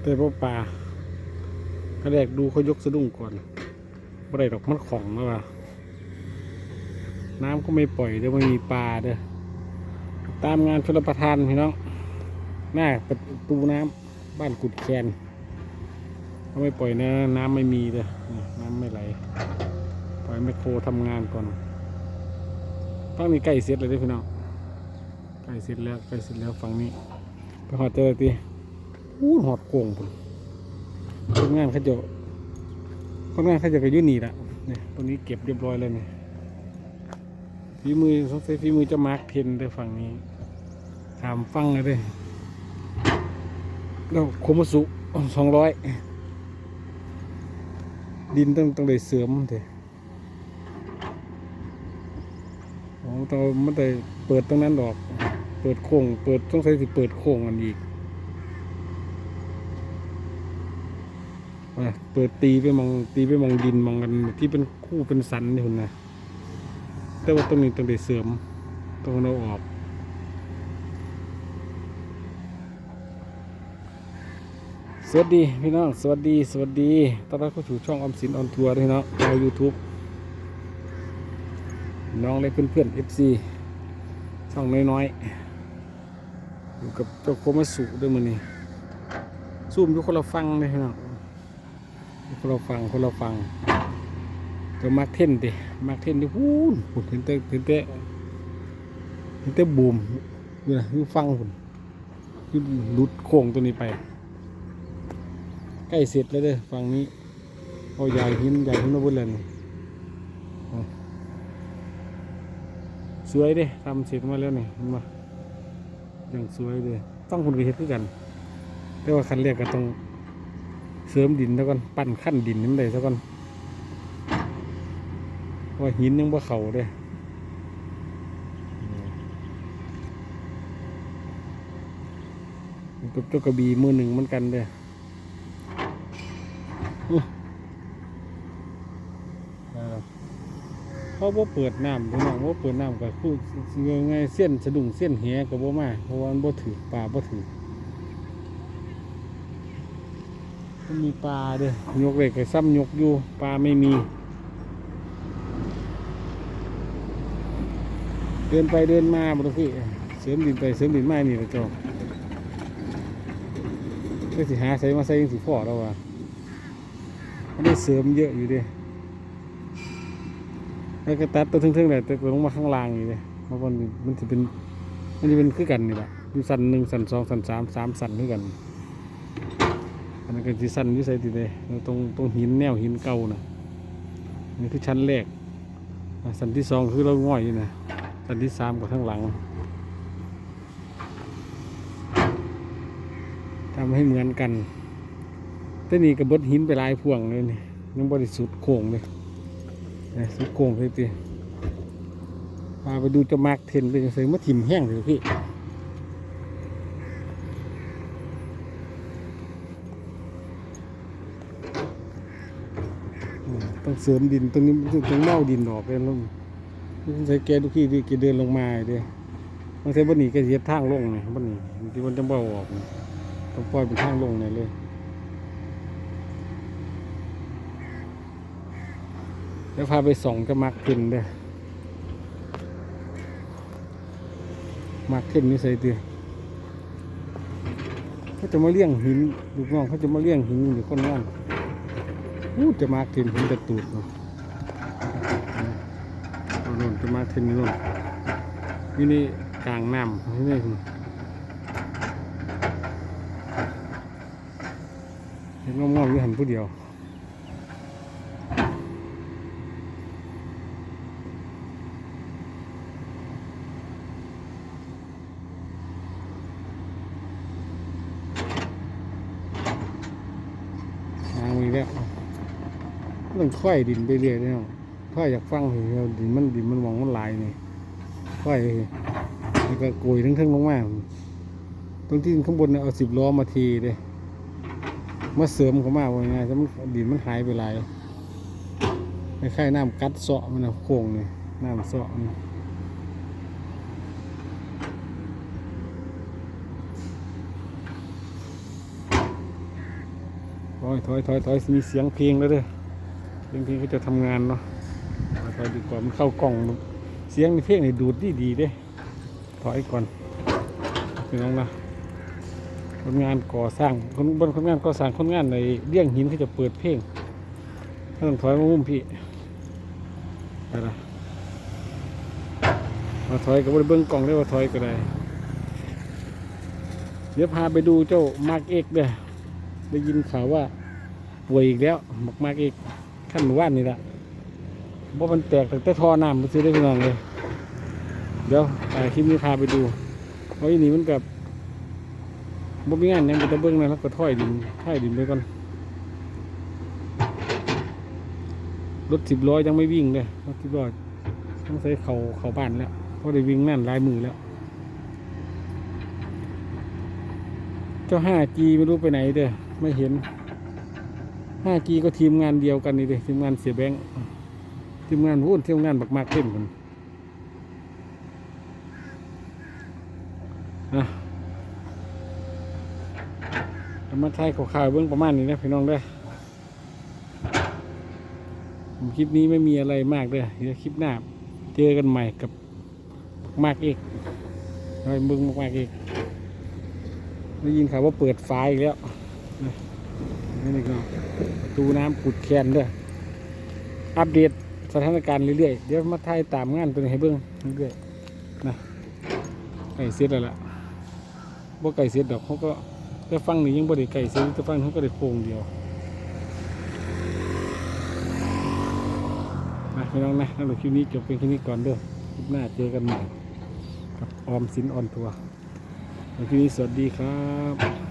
แต่พวกปลาก็แรกดูเขายกสะดุ้งก่อนบ่ได้ดอกมันของแล้วว่ะน้ำก็ไม่ปล่อยเดี๋ยวมันมีปลาเด้อตามงานชลประทานพี่น้องหน้าประตูน้ำบ้านกุดแคนเขาไม่ปล่อยนะน้ำไม่มีเด้อน้ำไม่ไหลปล่อยแมคโครทำงานก่อนฝั่งนี้ใกล้เสร็จเลยด้พี่น้องใกล้เสร็จแล้วใกล้เสร็จแล้วฝั่งนี้ไปหอดเจอตี อู้หอดโก่งพุ่นคนงานเขาจะคนงานเขาจะกระยุ่นี่ละเนี่ยตรงนี้เก็บเรียบร้อยเลยนี่ฝีมือสงสัยฝีมือจะมาร์กเทนเด้ฝั่งนี้ ถามฟังเลยเด้แล้วโคมสุสองร้อยดินต้องต้องได้เสริมเด้อโอ้ตองมันได้เปิดตรงนั้นดอก เปิดโค้ง เปิดต้องใช้สิเปิดโค้งอันอีกว่า เปิดตีไปมองตีไปมองดินมองกันที่เป็นคู่เป็นสันนี่คุณนะแต่ว่าตรงนี้ต้องได้เสริมต้องเอาออกสวัสดีพี่น้องสวัสดีสวัสดีตอนรับเข้าสู่ช่องออมสินออนทัวร์ด้วยเนาะชาวยูทูบน้องและเพื่อนๆ FC ช่องน้อยๆอยู่กับเจ้าโคมาสุด้วยมันนี่ซูมอยู่คนละฟังเลยพี่น้อง คนละฟังคนละฟังจ้ามาร์เทนดิมาร์เทนดิพูนพูนเห็นแต่เห็นแต่เห็นแต่บูมอยู่นะอยู่ฟังพุ่นอยู่หลุดโค้งตัวนี้ไป ใกล้เสร็จแล้วเด้อฝั่งนี้เอาใหญ่หินใหญ่หินมาบนเลยนี่เอาสวยเด้ทำเสร็จมาแล้วนี่เห็นปะอย่างสวยเลยต้องคุณไปเฮ็ดคือกัน แต่ว่าคันเรียกก็ต้อง เสริมดินแล้วก่อนปั้นขั้นดินนี่มันได้ซะก่อนว่าหินยังบ่เข่าเด้กับเจ้ากระบี่มือหนึ่งเหมือนกันเด้ออื้ออ่าเขาเปิดน้ำพี่น้องบ่าเปิดน้ำกับคู่ง่ายเส้นสะดุ้งเส้นแหกับบ่มาเพราะว่ามันบ่ถือปลาบ่ถือ มีปลาเด้อยกเล็กก็ซ้ำยกอยู่ปลาไม่มี เดินไปเดินมาบ่ต้องพี่เสริมดินไปเสริมดินมานี่แหละเจ้าก็สิหาใส่มาใส่ยังสิพ่อแล้วว่ามันได้เสริมเยอะอยู่ด้แล้วก็ตัดตัวทึ่งๆเลยแต่ลงมาข้างล่างนี่เลยเพราะมันมันจะเป็นมันจะเป็นคือกันนี่แหละอยู่สันหนึ่งสันสองสันสามสามสันคือกัน อันนั้นก็จะสั้นอยู่ใส่ติดเลยตรงตรงหินแนวหินเก่านะนี่คือชั้นแรกสันที่สองคือเราง่อยอยู่นะสันที่สามกับข้างหลังทำให้เหมือนกันแต่นี่กับบดหินไปลายพวงเลยนี่ยังบริสุทธิ์โค้งเลยนะสุดโกงเลยพี่พาไปดูจะมาร์กเทนเป็นยังไงมาถิ่มแห้งเลยพี่ ต้องเสริมดินตรงนี้ต้องเน่าดินออกเลยลุงใส่แกดูพี่ดิแกเดินลงมาเด้บางทีบนนี้แกเสียทางลงไงบนนี้ที่มันจะเบาออกนะต้องปล่อยเป็นทางลงเนี่ยเลยแล้วพาไปส่องก็มักขึ้นเด้มักขึ้นนี่ใส่เตือเขาจะมาเลี้ยงหินลูกน้องเขาจะมาเลี้ยงหินอยู่คนงาน อู้จะมาขึ้นหินตะตูดเนาะเอาโน่นจะมาขึ้นนี่โน่นนี่นี่กลางน้ำนี่นี่เห็นงอมๆอยู่หันผู้เดียว ทางมีแล้ว ต้องค่อยดินไปเรื่อยเนาะค่อยอยากฟังเหรอดินมันดินมันหวังมันลายนี่ค่อยแล้วก็โกยทั้งๆลงมาตรงที่ข้างบนเนี่ยเอาสิบล้อมาทีเลยมาเสริมเขามาว่าไงจะมันดินมันหายไปหลายไม่ค่ายๆน้ำกัดเสาะมันนะโค้งนี่น้ำเสาะนี่อยถอยถอยถอยมีเสียงเพลงแล้วเด้อ เสียงเพลงเขาจะทำงานเนาะถอยดีกว่ามันเข้ากล่องเสียงในเพลงนี่ดูดดีดีเด้ถอยก่อนพี่น้องนะคนงานก่อสร้างคนบนคนงานก่อสร้างคนงานในเลี้ยงหินเขาจะเปิดเพลงถ้าต้องถอยมามุมพี่ไปละมาถอยก็บ่ได้เบิ้งกล่องได้ว่าถอยก็ได้ เดี๋ยวพาไปดูเจ้ามาร์กเอกเด้อได้ยินข่าวว่าป่วยอีกแล้วมักมาร์กเอก ขั้นหมู่บ้านนี่แหละว่ามันแตกตั้งแต่ท่อน้ำมันซื้อได้พี่น้องเลย เดี๋ยวคลิปนี้พาไปดูเพราะอีนี่มันกับบ่มีงานยังไปตะเบิ้งนะแล้วก็ถ้อยดินถ้อยดินไปก่อน รถสิบล้อยังไม่วิ่งเลยรถสิบล้อต้องใช้เขาเขาบ้านแล้วเพราะได้วิ่งนั่นลายมือแล้ว เจ้า 5G ไม่รู้ไปไหนเด้อไม่เห็น 5G ก็ทีมงานเดียวกันนี่เด้อทีมงานเสียแบงค์ทีมงานวุ่นทีมงานบักมากเต้นกันนะเอามาทายข่าวเบื้องประมาณนี้นะพี่น้องเด้อคลิปนี้ไม่มีอะไรมากเด้อเดี๋ยวคลิปหน้า เจอกันใหม่กับมากเอกไอ้มึงบักมากเอกได้ยินข่าวว่าเปิดไฟอีกแล้ว นะนี่ก็ประตูน้ำกุดแคนด้ออัปเดตสถานการณ์เรื่อยๆ เดี๋ยวมาถ่ายตามงานตัวนี้ให้เบิ่งเรื่อยๆนะไก่เสร็จแล้วล่ะบ่ไก่เสร็จดอกเขาก็แต่ฟังนี่ยังบ่ได้ไก่เสร็จแต่ฟังเขาก็ได้โครงเดียวนะพี่น้องนะนั่นแหละคลิปนี้จบเป็นแค่นี้ก่อนเด้อคลิปหน้าเจอกันใหม่กับออมสินออนทัวร์วันนี้สวัสดีครับ